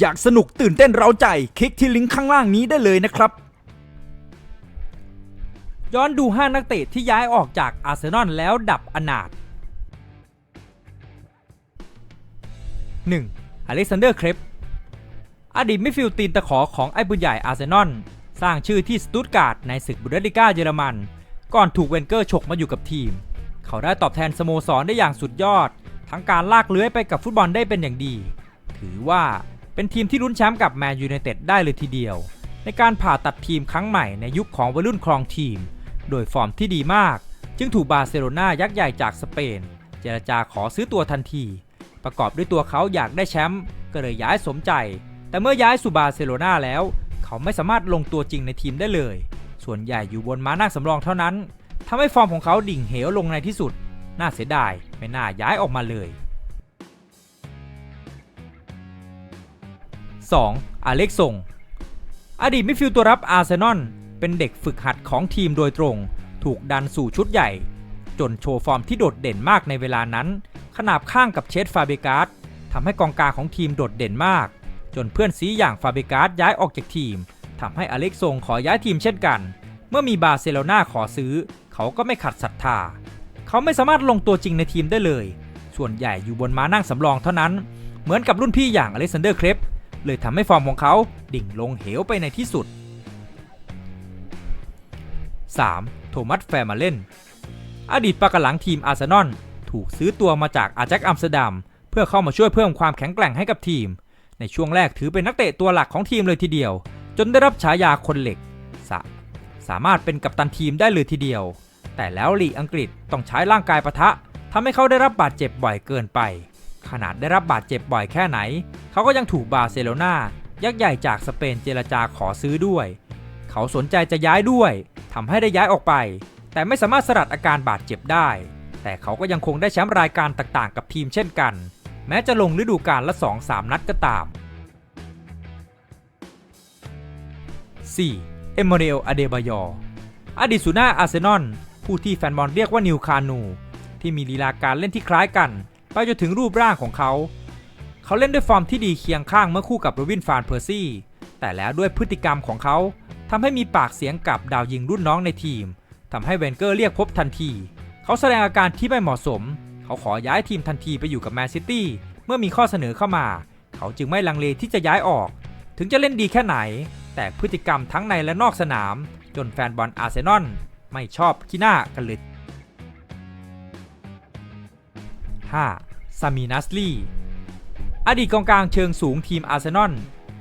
อยากสนุกตื่นเต้นเร้าใจ คลิกที่ลิงก์ข้างล่างนี้ได้เลยนะครับ ย้อนดู 5 นักเตะที่ย้ายออกจากอาร์เซนอลแล้วดับอนาถ 1. อเล็กซานเดอร์เครปอดีตมิดฟิลด์ตีนตะขอของไอ้บุญใหญ่อาร์เซนอลสร้างชื่อที่สตุตการ์ดในศึกบุนเดสลิก้าเยอรมัน ก่อนถูกเวนเกอร์ฉกมาอยู่กับทีม เขาได้ตอบแทนสโมสรได้อย่างสุดยอด ทั้งการลากเลื้อยไปกับฟุตบอลได้เป็นอย่างดี ถือว่า เป็นทีมที่ลุ้นแชมป์กับแมนยูไนเต็ดได้เลยทีเดียว ในการผ่าตัดทีมครั้งใหม่ในยุคของวัยรุ่นครองทีม โดยฟอร์มที่ดีมาก จึงถูกบาร์เซโลนายักษ์ใหญ่จากสเปน เจรจาขอซื้อตัวทันที ประกอบด้วยตัวเขาอยากได้แชมป์ก็เลยย้ายสมใจ แต่เมื่อย้ายสู่บาร์เซโลนาแล้ว เขาไม่สามารถลงตัวจริงในทีมได้เลย ส่วนใหญ่อยู่บนม้านั่งสำรองเท่านั้นทำให้ฟอร์มของเขาดิ่งเหวลงในที่สุด น่าเสียดายไม่น่าย้ายออกมาเลย 2. อเล็กซงอดีตมิดฟิลด์ตัวรับอาร์เซนอลเป็นเด็กฝึกหัดของทีมโดยตรง ถูกดันสู่ชุดใหญ่ จนโชว์ฟอร์มที่โดดเด่นมากในเวลานั้น ขนาบข้างกับเชสฟาเบกาสทำให้กองกลางของทีมโดดเด่นมาก จนเพื่อนซีอย่างฟาเบกาสย้ายออกจากทีมทำให้อเล็กซงขอย้ายทีมเช่นกัน เมื่อมีบาร์เซโลนาขอซื้อ เขาก็ไม่ขัดศรัทธา เขาไม่สามารถลงตัวจริงในทีมได้เลย ส่วนใหญ่อยู่บนม้านั่งสำรองเท่านั้น เหมือนกับรุ่นพี่อย่างอเล็กซานเดอร์เครป เลยทำให้ฟอร์มของเขาดิ่งลงเหวไปในที่สุด 3. โทมัสแฟร์มาเล่น อดีตปากหลังทีมอาร์เซนอลถูกซื้อตัวมาจากอาแจ็คอัมสเตอร์ดัมเพื่อเข้ามาช่วยเพิ่มความแข็งแกร่งให้กับทีม ในช่วงแรกถือเป็นนักเตะตัวหลักของทีมเลยทีเดียว จนได้รับฉายาคนเหล็กสสามารถเป็นกัปตันทีมได้เลยทีเดียว แต่แล้วลีกอังกฤษต้องใช้ร่างกายปะทะทำให้เขาได้รับบาดเจ็บบ่อยเกินไป ขนาดได้รับบาดเจ็บบ่อยแค่ไหน เขาก็ยังถูกบาร์เซโลนายักษ์ใหญ่จากสเปนเจรจาขอซื้อด้วย เขาสนใจจะย้ายด้วยทำให้ได้ย้ายออกไป แต่ไม่สามารถสลัดอาการบาดเจ็บได้ แต่เขาก็ยังคงได้แชมป์รายการต่างๆ กับทีมเช่นกัน แม้จะลงฤดูกาลละ 2-3 นัดก็ตาม 4. เอม a เ u ลอเดบายออดีตสุน่าอาร์เซนอลผู้ที่แฟนบอลเรียกว่านิวคานู ที่มีลีลาการเล่นที่คล้ายกัน ไปจนถึงรูปร่างของเขา เขาเล่นด้วยฟอร์มที่ดีเคียงข้างเมื่อคู่กับโรบินฟานเพอร์ซี่ แต่แล้วด้วยพฤติกรรมของเขาทำให้มีปากเสียงกับดาวยิงรุ่นน้องในทีมทำให้เวนเกอร์เรียกพบทันที เขาแสดงอาการที่ไม่เหมาะสม เขาขอย้ายทีมทันทีไปอยู่กับแมนซิตี้เมื่อมีข้อเสนอเข้ามา เขาจึงไม่ลังเลที่จะย้ายออก ถึงจะเล่นดีแค่ไหน แต่พฤติกรรมทั้งในและนอกสนาม จนแฟนบอลอาร์เซนอลไม่ชอบขี้หน้ากันเลย 5. ซามีนัสลีอดีตกองกลางเชิงสูงทีมอาร์เซนอล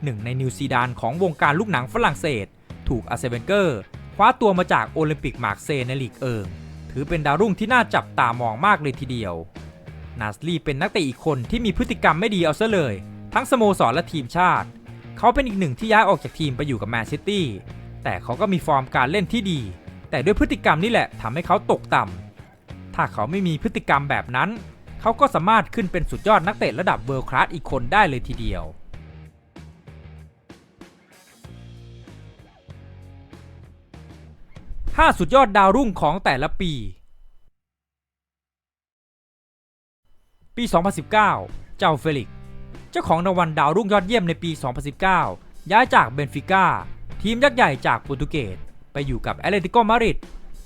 หนึ่งในนิวซีดานของวงการลูกหนังฝรั่งเศส ถูกอาร์เซเวนเกอร์คว้าตัวมาจากโอลิมปิกมาร์กเซในลีกเอิงถือเป็นดาวรุ่งที่น่าจับตามองมากเลยทีเดียว นาสลีเป็นนักเตะอีกคนที่มีพฤติกรรมไม่ดีเอาซะเลย ทั้งสโมสรและทีมชาติ เขาเป็นอีกหนึ่งที่ย้ายออกจากทีมไปอยู่กับแมนซิตี้ แต่เขาก็มีฟอร์มการเล่นที่ดี แต่ด้วยพฤติกรรมนี่แหละทำให้เขาตกต่ำถ้าเขาไม่มีพฤติกรรมแบบนั้น เขาก็สามารถขึ้นเป็นสุดยอดนักเตะระดับเวิลด์คลาสอีกคนได้เลยทีเดียว5สุดยอดดาวรุ่งของแต่ละปี ปี 2019 เจ้าเฟลิก เจ้าของรางวัลดาวรุ่งยอดเยี่ยมในปี 2019 ย้ายจากเบนฟิก้า ทีมยักษ์ใหญ่จากโปรตุเกส ไปอยู่กับแอตเลติโกมาดริด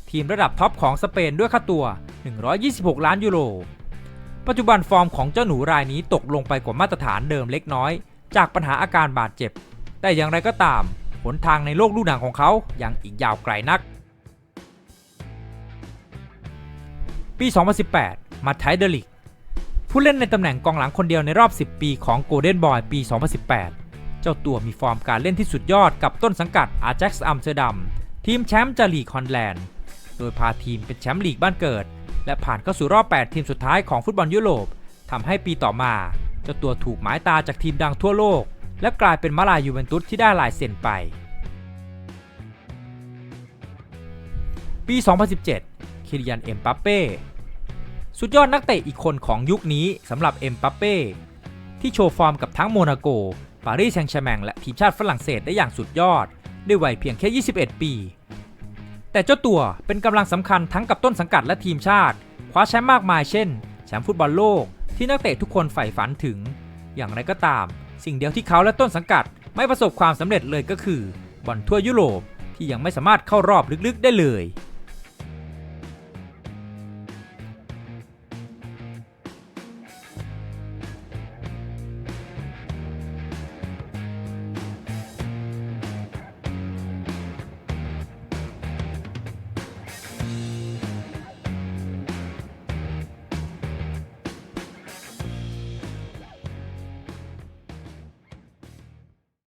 ทีมระดับท็อปของสเปนด้วยค่าตัว 126 ล้านยูโร ปัจจุบันฟอร์มของเจ้าหนูรายนี้ตกลงไปกว่ามาตรฐานเดิมเล็กน้อย จากปัญหาอาการบาดเจ็บ แต่อย่างไรก็ตามหนทางในโลกลูกหนังของเขายังอีกยาวไกลนัก ปี 2018 มาไทเดลิก ผู้เล่นในตำแหน่งกองหลังคนเดียวในรอบ 10 ปีของโกลเด้นบอยปี 2018 เจ้าตัวมีฟอร์มการเล่นที่สุดยอดกับต้นสังกัดอา j จ็กซ์อัมสเตอร์ดัมทีมแชมป์จากลีกฮอลแลนด์ โดยพาทีมเป็นแชมป์ลีกบ้านเกิด และผ่านเข้าสู่รอบ 8 ทีมสุดท้ายของฟุตบอลยุโรปทำให้ปีต่อมาเจ้าตัวถูกหมายตาจากทีมดังทั่วโลก และกลายเป็นมาลายยูเวนตุสที่ได้ลายเซ็นไป ปี 2017 คิริยันเอ็มปัปเป้สุดยอดนักเตะอีกคนของยุคนี้สำหรับเอ็มปัปเป้ที่โชว์ฟอร์มกับทั้งโมนาโก ปารีสแซงต์แชร์แมงและทีมชาติฝรั่งเศสได้อย่างสุดยอด ด้วยวัยเพียงแค่ 21 ปี แต่เจ้าตัวเป็นกำลังสำคัญทั้งกับต้นสังกัดและทีมชาติ คว้าแชมป์มากมายเช่น แชมป์ฟุตบอลโลก ที่นักเตะทุกคนใฝ่ฝันถึง อย่างไรก็ตาม สิ่งเดียวที่เขาและต้นสังกัด ไม่ประสบความสำเร็จเลยก็คือบอลทั่วยุโรปที่ยังไม่สามารถเข้ารอบลึกๆได้เลย